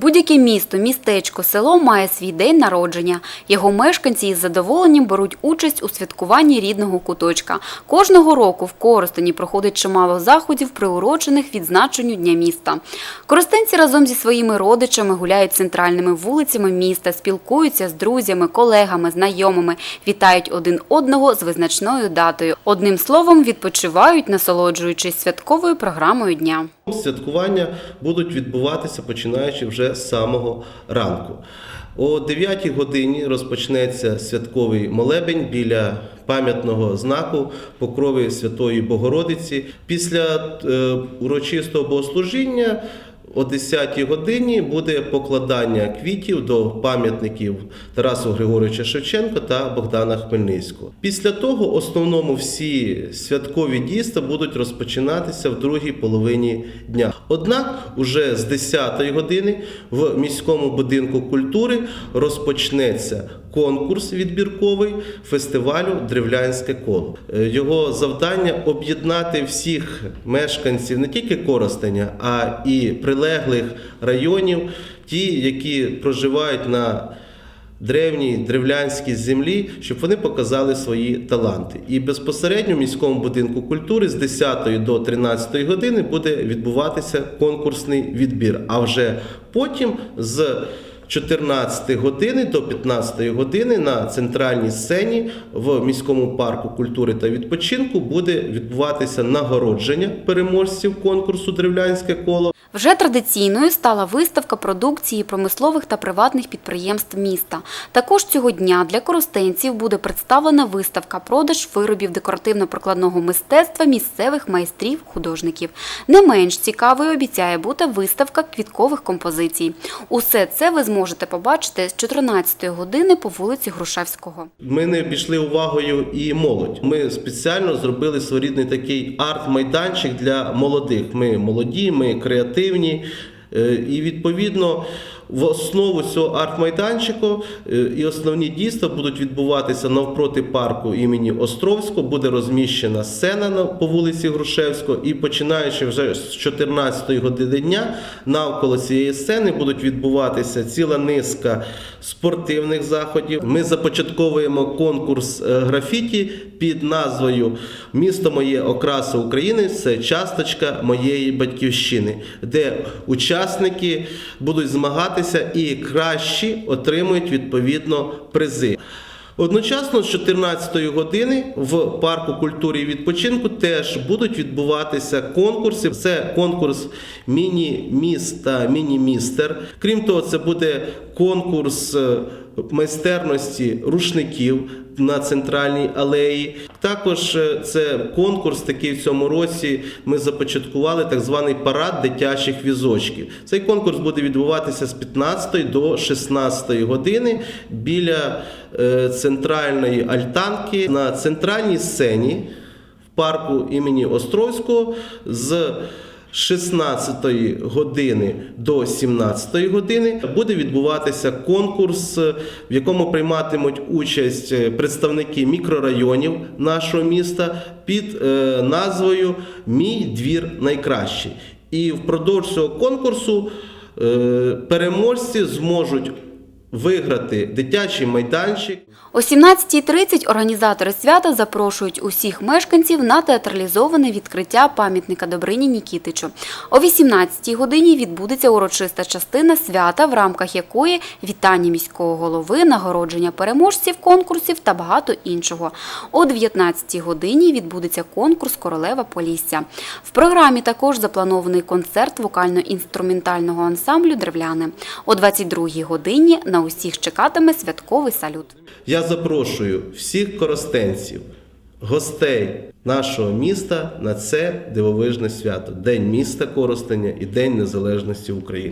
Будь-яке місто, містечко, село має свій день народження. Його мешканці із задоволенням беруть участь у святкуванні рідного куточка. Кожного року в Коростені проходить чимало заходів, приурочених відзначенню Дня міста. Коростенці разом зі своїми родичами гуляють центральними вулицями міста, спілкуються з друзями, колегами, знайомими, вітають один одного з визначною датою. Одним словом, відпочивають, насолоджуючись святковою програмою дня. Святкування будуть відбуватися починаючи вже з самого ранку. О 9 годині розпочнеться святковий молебень біля пам'ятного знаку Покрови Святої Богородиці. Після е, урочистого богослужіння о 10 годині буде покладання квітів до пам'ятників Тарасу Григоровича Шевченка та Богдана Хмельницького. Після того основному всі святкові дійства будуть розпочинатися в другій половині дня. Однак, уже з 10-ї години в міському будинку культури розпочнеться конкурс відбірковий фестивалю Древлянське коло. Е, Його завдання об'єднати всіх мешканців не тільки Коростеня, а і прилеглих районів, ті, які проживають на древній древлянській землі, щоб вони показали свої таланти. І безпосередньо в міському будинку культури з 10 до 13 години буде відбуватися конкурсний відбір. А вже потім з 14 години до 15 години на центральній сцені в міському парку культури та відпочинку буде відбуватися нагородження переможців конкурсу Древлянське коло. Вже традиційною стала виставка продукції промислових та приватних підприємств міста. Також цього дня для коростенців буде представлена виставка продаж виробів декоративно-прикладного мистецтва місцевих майстрів художників. Не менш цікавою обіцяє бути виставка квіткових композицій. Усе це ви зможете побачити з 14 години по вулиці Грушевського. Ми не обійшли увагою і молодь. Ми спеціально зробили своєрідний такий арт-майданчик для молодих. Ми молоді, ми креативні. Е, І відповідно в основу цього арт-майданчику е, і основні дійства будуть відбуватися навпроти парку імені Островського. Буде розміщена сцена по вулиці Грушевського, і починаючи вже з 14-ї години дня навколо цієї сцени будуть відбуватися ціла низка спортивних заходів. Ми започатковуємо конкурс е, графіті під назвою Місто моє окраса України це часточка моєї батьківщини, де учасники будуть змагатися і кращі отримують відповідно призи. Одночасно з 14-ї години в парку культури і відпочинку теж будуть відбуватися конкурси. Це конкурс міні-міст та міні-містер. Крім того, це буде конкурс е, майстерності рушників на центральній алеї. Також е, це конкурс такий в цьому році. Ми започаткували так званий парад дитячих візочків. Цей конкурс буде відбуватися з 15 до 16 години біля е, центральної альтанки на центральній сцені в парку імені Островського з 16 години до 17 години буде відбуватися конкурс, в якому прийматимуть участь е, представники мікрорайонів нашого міста під е, назвою Мій двір найкращий. І впродовж цього конкурсу е, переможці зможуть виграти дитячий майданчик. О 17.30 організатори свята запрошують усіх мешканців на театралізоване відкриття пам'ятника Добрині Нікітичу. О 18.00 годині відбудеться урочиста частина свята, в рамках якої вітання міського голови, нагородження переможців конкурсів та багато іншого. О 19.00 годині відбудеться конкурс Королева Полісся. В програмі також запланований концерт вокально-інструментального ансамблю Древляни. О 22.00 годині на усіх чекатиме святковий салют. Я запрошую всіх коростенців, гостей нашого міста на це дивовижне свято День міста Коростеня і День Незалежності України.